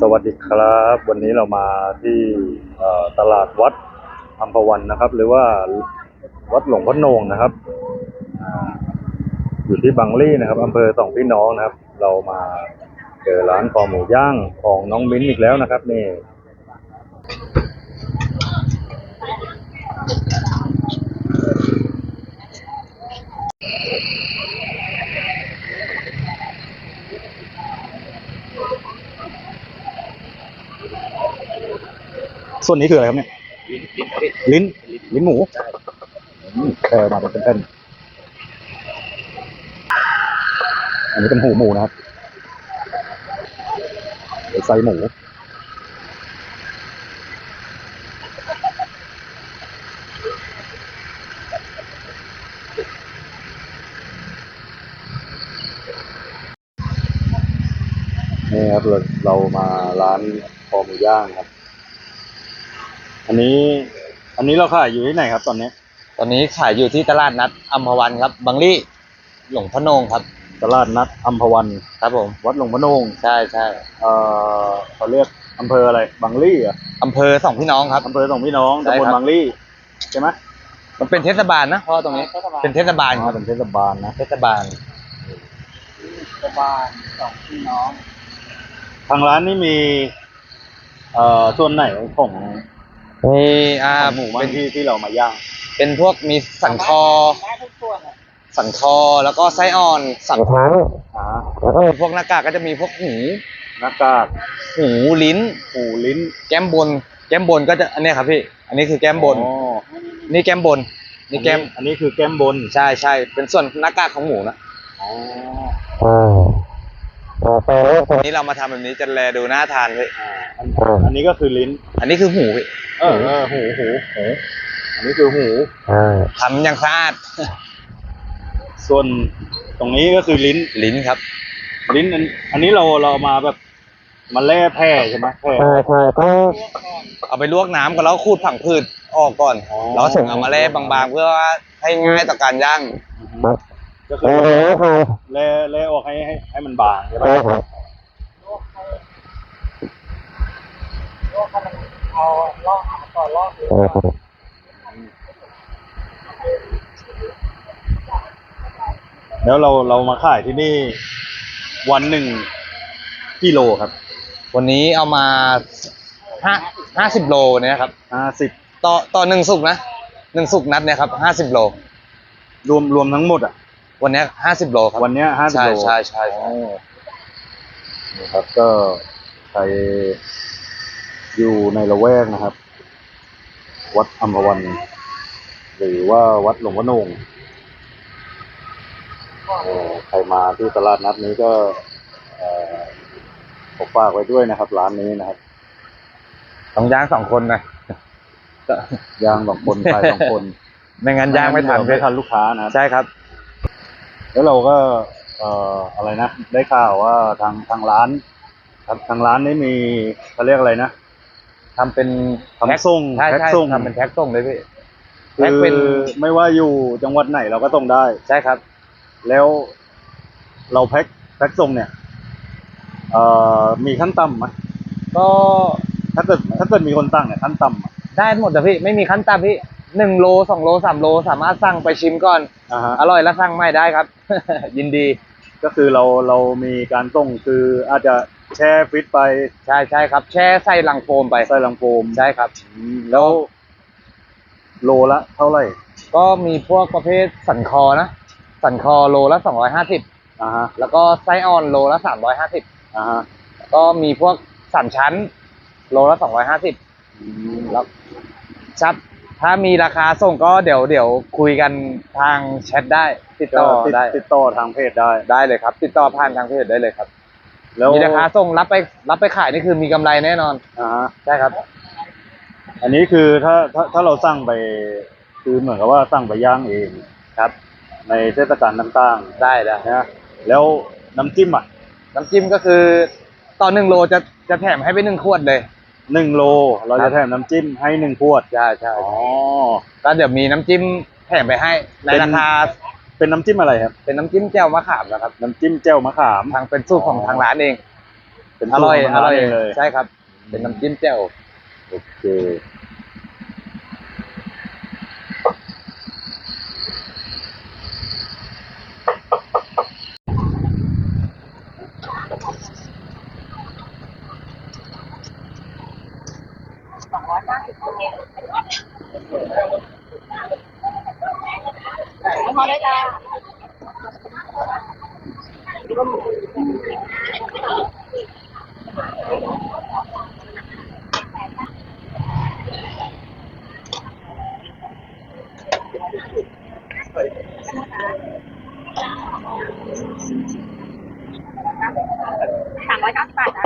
สวัสดีครับ วันนี้เรามาที่ตลาดวัดอัมพวันนะครับ หรือว่าวัดหลวงพ่อโนงนะครับอ่าอยู่ที่บางลี่นะครับอำเภอสองพี่น้องนะครับ เรามาเจอร้านคอหมูย่างของน้องมิ้นอีกแล้วนะครับ นี่ ส่วนนี้คืออะไรครับเนี่ย ลิ้นลิ้นหมูอืมแค่มาเป็นเส้นๆอันนี้เป็นหูหมูนะครับเป็นไส้หมู นี่ครับเราเรามาร้านคอหมูย่างครับ นนี้ อันนี้เราขายอยู่ที่ไหนครับตอนนี้ ตอนนี้ขายอยู่ที่ตลาดนัดอัมพวันครับ บางลี่หลวงพระโนงครับ ตลาดนัดอัมพวันครับผม วัดหลวงพระโนงใช่ใช่เอ่อเขาเรียกอำเภออะไรบางลี่เหรอะอำเภอสองพี่น้องครับ อำเภอสองพี่น้องใช่ตำบลครับ บางลี่ใช่ไหมมันเป็นเทศบาลนะเพราะตรงนี้ เป็นเทศบาลคอ่ารับเป็นเทศบาลนะเทศบาลเทศบาลสองพี่น้อง ทางร้านนี่มีเอ่อส่วนไหนของ มีอ่าของหมูบ้างเป็นที่ที่เรามาย่าง เป็นพวกมีสันคอ ได้ทุกส่วนอะสันคอแล้วก็ไส้อ่อนสันทั้งอ่าแล้วก็พวกหน้ากากก็จะมีพวกหูหน้ากากหูลิ้น หูลิ้นแก้มบน แก้มบนก็จะอันเนี้ยครับพี่ อันนี้คือแก้มบน อ๋อนี่แก้มบน นี่แก้ม อันนี้คือแก้มบนใช่ใช่เป็นส่วนหน้ากากของหมูนะ อ๋อวัน นี้เรามาทำแบบนี้จะแลดูน่าทานพี่อ่าอันอันนี้ก็คือลิ้น อันนี้คือหูพี่เออเออหูหูหูอันนี้คือหูทำอย่างสะอาดส่วนตรงนี้ก็คือลิ้นลิ้นครับ ลิ้นอันอันนี้เราเรามาแบบมาแล่แพร่ใช่ไหมแพร่ใช่ใช่ก็เอาไปลวกน้ำก่อนแล้วขูดผังผืดออกก่อนอ๋อแล้วถึงเอามาแล่บางๆ เพื่อว่าให้ง่ายต่อการย่าง ก็คือแล่แล่ออกให้ให้ให้มันบางใช่ไหมลวกให้ลวกให้มันเอาลอกเอาก่อนลอกดูก่อนแล้วเราเรามาขายที่นี่วันหนึ่งกิโลครับวันนี้เอามาห้าห้าสิบโลเนี่ยครับห้าสิบต่อต่อหนึ่งสุกนะหนึ่งสุกนัดเนี่ยครับห้าสิบโล รวมรวมทั้งหมดอะ วันเนี้ห้าสิบโลครับวันเนี้ห้าสิบใช่โลใช่ใช่อ๋อนี่ครับก็ใครอยู่ในละแวกนะครับ วัดอัมพวัน หรือว่าวัดหลวงพ่อโนงเอ่อใครมาที่ตลาดนัดนี้ก็เอ่อผมฝากไว้ด้วยนะครับ ร้านนี้นะครับต้องย่างสองคนนะ ย่างสองคน ขายสองคนไม่งั้นย่างไม่ทันไม่ทันลูกค้านะครับ ใช่ครับ แล้วเราก็เอ่ออะไรนะ ได้ข่าวว่าทางทางร้านครับทางร้านนี้มีเขาเรียกอะไรนะทำเป็นทำส่งใช่แพ็คใช่ส่งทำเป็นแพ็คส่งเลยพี่คืแพ็คอเป็นไม่ว่าอยู่จังหวัดไหนเราก็ส่งได้ ใช่ครับ แล้วเราแพ็คแพ็คส่งเนี่ยเอ่อมีขั้นต่ำไหมก็ถ้าเกิดถ้าเกิดมีคนตั้งเนี่ยขั้นต่ำอะได้หมดนะพี่ไม่มีขั้นต่ำพี่ หนึ่งโลสองโลสามโลสามารถสั่งไปชิมก่อน อ่าฮะอร่อยแล้วสั่งไม่ได้ครับ ยินดี ก็คือเราเรามีการส่งคืออาจจะแช่ฟิตไปใช่ใช่ครับ แช่ใส่ลังโฟมไปใส่ลังโฟมใช่ครับ อืมแล้วโลละเท่าไหร่ก็มีพวกประเภทสันคอนะ สันคอโลละสองร้อยห้าสิบอ่าฮะแล้วก็ไส้อ่อนโลละสามร้อยห้าสิบอ่าฮะก็มีพวกสามชั้น โลละสองร้อยห้าสิบอืมแล้วครับ ถ้ามีราคาส่งก็เดี๋ยวเดี๋ยวคุยกันทางแชทได้ ติดก็ต่อติดได้ติดต่อทางเพจได้ ได้เลยครับ ติดต่อผ่านทางเพจได้เลยครับ แล้วมีราคาส่งรับไปรับไปขายนี่คือมีกำไรแน่นอนอ่าฮะใช่ครับ อันนี้คือถ้าถ้าถ้าเราสั่งไป คือเหมือนกับว่าสั่งไปย่างเองครับ ในเทศกาลต่างได้ได้ๆนะแล้วน้ำจิ้มอะน้ำจิ้มก็คือต่อหนึ่งโลจะจะแถมให้ไปหนึ่งขวดเลย หนึ่งโล เราครัจะบ แถมน้ำจิ้มให้หนึ่งขวด ใช่ใช่อ๋อก็เดี๋ยวมีน้ำจิ้มแถมไปให้ในเป็น ราคาเป็นน้ำจิ้มอะไรครับ เป็นน้ำจิ้มแจ่วมะขามนะครับ น้ำจิ้มแจ่วมะขาม ทางเป็นสูตรของทางร้านเอง เป็นอสูตร่อยขงอร่อยงเลยใช่ครับ เป็นน้ำจิ้มแจ่วโอเค พอได้จ้าสามร้อยเก้าสิบบาทจ้ะ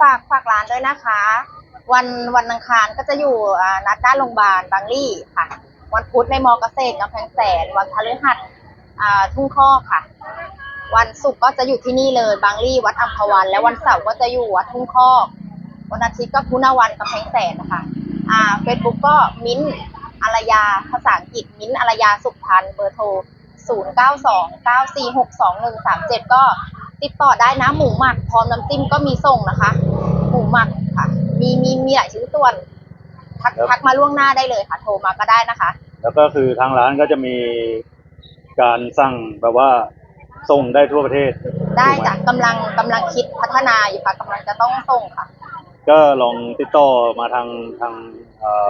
ฝากฝากร้านด้วยนะคะ วันวันอังคารก็จะอยู่นัดด้านโรงพยาบาลบางลี่ค่ะ วันพุธในมอเกษตรกำแพงแสน วันพฤหัสทุ่งข้อค่ะ วันศุกร์ก็จะอยู่ที่นี่เลยบางลี่วัดอัมพวัน และวันเสาร์ก็จะอยู่วัดทุ่งคอวันอาทิตย์ก็พุนาวันกำแพงแสนนะคะอ่าเฟซบุ๊กก็มิ้นท์อารยาภาษาอังกฤษมิ้นท์อารยาสุขพันธ์เบอร์โทร 0 9 2 9 4 6 2 1 3 7 ก็ ติดต่อได้นะ หมูหมักพร้อมน้ำจิ้มก็มีส่งนะคะ หมูหมักค่ะ มีมีมีหลายชิ้นส่วน ทักครับ ทักมาล่วงหน้าได้เลยค่ะ โทรมาก็ได้นะคะ แล้วก็คือทางร้านก็จะมีการสั่งแบบว่าส่งได้ทั่วประเทศได้ถูกหมจ้ะกำลังกำลังคิดพัฒนาอยู่ค่ะกำลังจะต้องส่งค่ะก็ลองติดต่อมาทางทาง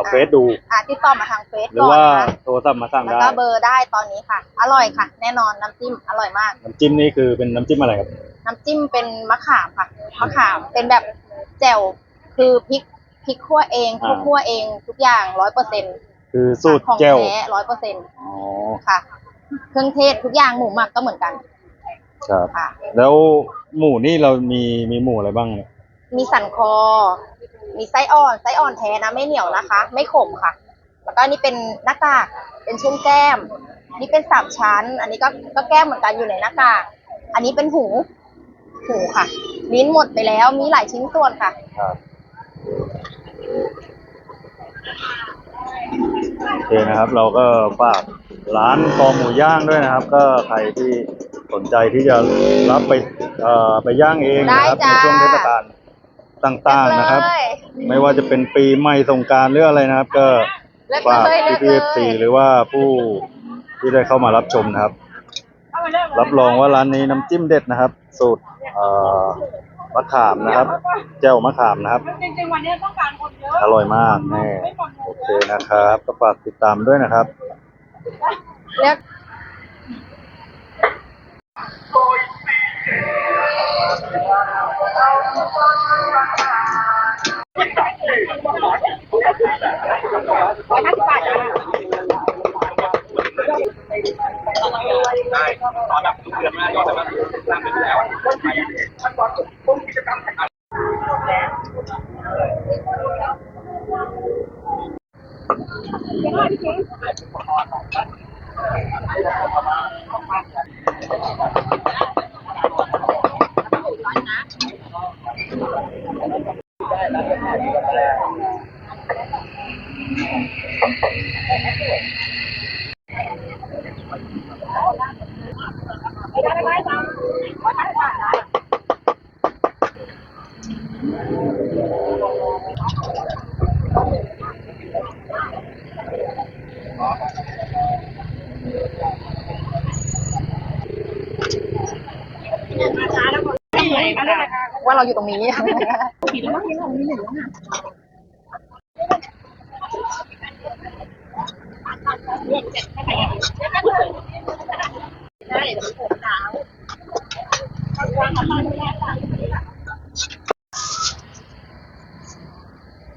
เฟซดู อ่าติดต่อมาทางเฟซหรือก่อนว่านะคะโทรศัพท์มาสั่งแล้วได้ ก็เบอร์ได้ตอนนี้ค่ะ อร่อยค่ะ แน่นอนน้ำจิ้มอร่อยมาก น้ำจิ้มนี่คือเป็นน้ำจิ้มอะไรครับ น้ำจิ้มเป็นมะขามค่ะมะขามเป็นแบบแจ่วคือพริกพริกคั่วเองอ่าคั่วเองทุกอย่างร้อยเปอร์เซ็นต์คือสูตรของแจ่วแท้ร้อยเปอร์เซ็นต์อ๋อค่ะ เครื่องเทศทุกอย่างหมูหมักก็เหมือนกันครับ ค่ะ แล้วหมูนี่เรามีมีหมูอะไรบ้างเนี่ยมีสันคอ มีไส้อ่อนไส้อ่อนแท้นะไม่เหนียวนะคะ ไม่ขมค่ะ แล้วก็นี่เป็นหน้ากากเป็นช่วงแก้ม นี่เป็นสามชั้น อันนี้ก็ก็แก้มเหมือนกันอยู่ในหน้ากาก อันนี้เป็นหู หูค่ะ ลิ้นหมดไปแล้วมีหลายชิ้นส่วนค่ะ ครับโอเคนะครับ เราก็ฝากร้านคอหมูย่างด้วยนะครับ ก็ใครที่สนใจที่จะรับไปเอ่อไปย่างเองนะครับได้ในจ้า ช่วงเทศกาลต่างๆนะครับ เลยไม่ว่าจะเป็นปีใหม่สงกรารหรืออะไรนะครับ ก็เลือกฝากเลยเลือกพี่เลพีเอฟซียหรือว่าผู้ที่ได้เข้ามารับชมนะครับ รับรองว่าร้านนี้น้ำจิ้มเด็ดนะครับ สูตรเอ่อ มะขามนะครับ แจ่วมะขามนะครับ จริงๆวันนี้ต้องการคนเยอะอร่อยมากแน่โอเคนะครับ ก็ฝากติดตามด้วยนะครับ เลือกว่าเรา อยู่ตรงนี้ผิดแล้วมั้เรามีหนึ่งแล้วนะ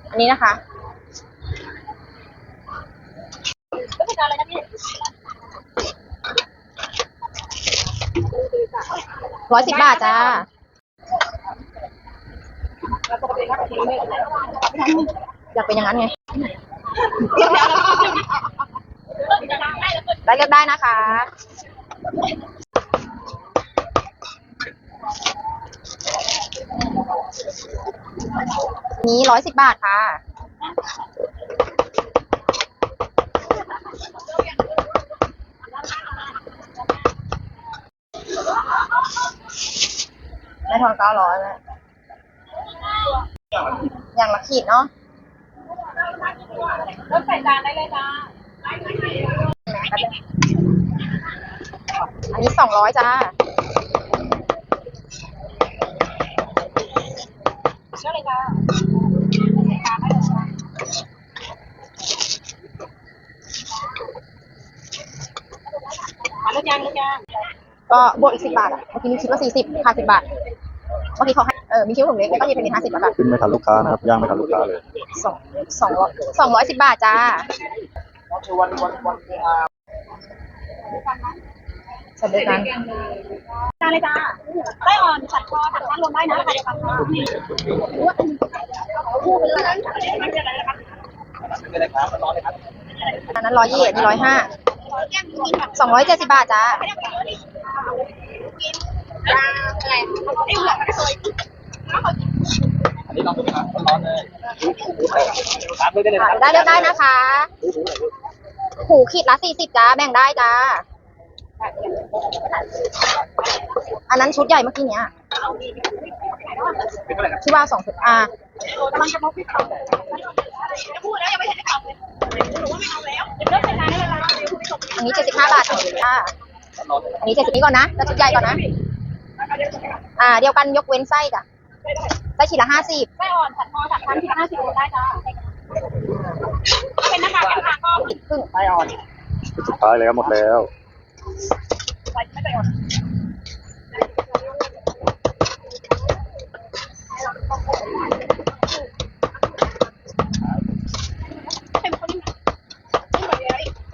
อันนี้นะคะร้อยสิบบาทจ้า อยากเป็นอย่างนั้นไงได้เลือกได้นะคะนี้ร้อยสิบบาทค่ะ ไม่ทอนเก้าร้อยแม่ อย่างละขีดเนาะเริ่มใส่จานได้เลยจ้าอันนี้สองร้อยจ้าเชื่อเลยจ้าใส่จานได้เลยจ้ามาลูกยางลูกยางก็บวกอีกสิบบาทอะเมื่อกี้มีคิดว่าสี่สิบค่าสิบบาทเมื่อกี้เขาให้เออมีคิดว่าถุงเล็กแล้วก็มีเป็นห้าสิบบาทขึ้นไม่ทันลูกค้านะครับย่างไม่ทันลูกค้าเลยสองสองร้อยสองร้อยสิบบาทจ้าคือวันวันวันอ่าสวัสดีกันจานเลยจ้าไส้อ่อนฉัดคอถัดท่านรวมได้นะราคาเดียวกันค่ะคู่ไปเลยอันนั้นร้อยยี่อันนี้ร้อยห้าสองร้อยเจ็ดสิบบาทจ้าอะไร ไอ้หัวมันเคยอันนี้ลองดูไหมครับร้อนเลยครับเลยได้เลยอ่าได้เลือกได้นะคะหูขีดละสี่สิบจ้าแบ่งได้จ้า อันนั้นชุดใหญ่เมื่อกี้เนี้ยที่ว่าสองชุดอ่ากำลังจะมาพิจารณาพูดแล้วยังไม่เห็นได้ทำเลยหนูว่าไม่เอาแล้วเดี๋ยวเลิกใส่จานได้เลยนะเดี๋ยวคุณไปส่งอันนี้เจ็ดสิบห้าบาทค่ะอันนี้เจ็ดสิบนี้ก่อนนะแล้วชุดใหญ่ก่อนนะ อ่า เดียวกันยกเว้นไส้จ้ะ ไส้ขีดละห้าสิบไส้อ่อนฉัดคอถัดท่านที่ห้าสิบได้จ้าเป็นน้ำมันกันค่ะก็ครึ่งไส้อ่อนสุดท้ายแล้วหมดแล้วใส่ไม่ใส่อ่อน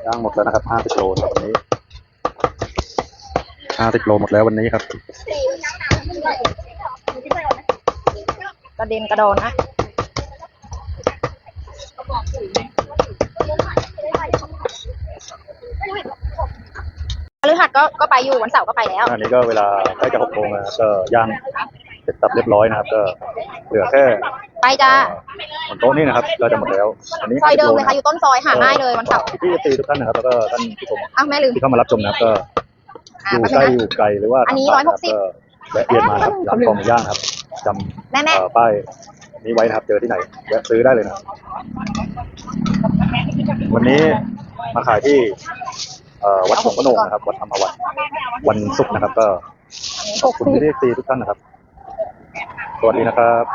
ย่างหมดแล้วนะครับห้าสิบโลนะครับวันนี้ห้าสิบโลหมดแล้ววันนี้ครับ กระเด็นกระดอนนะพฤหัสก็ก็ไปอยู่วันเสาร์ก็ไปแล้ว อันนี้ก็เวลาใกล้จะหกโมงนะครับก็ย่างเสร็จสับเรียบร้อยนะครับ ก็เหลือแค่ไปจ้าบนโต๊ะนี่นะครับก็จะหมดแล้ว อันนี้ซอยเดิมเลย50ค่ะอยู่ต้นซอยหาง่ายเลยวันเสาร์พี่ตีทุกท่านนะครับแล้วก็ท่านผู้ชมอ้าวแม่ลืมที่เข้ามารับชมนะครับก็อ่าอยู่แป๊บใกล้นึงอยู่ไกลหรือว่าอันนี้ทางผ่า160ก็แวะเวียนมานะครับร้านทองหมูย่างครับ จแม่ำแม่เอ่อป้ายนี้ไว้นะครับ เจอที่ไหนแวะซื้อได้เลยนะครับวันนี้มาขายที่เอ่อวัดหลวงพระโนงนะครับ วัดธรรมวัดวันศุกร์นะครับ ก็อันนี้ขอบคุณพี่ตีทุกท่านนะครับ สวัสดีนะครับ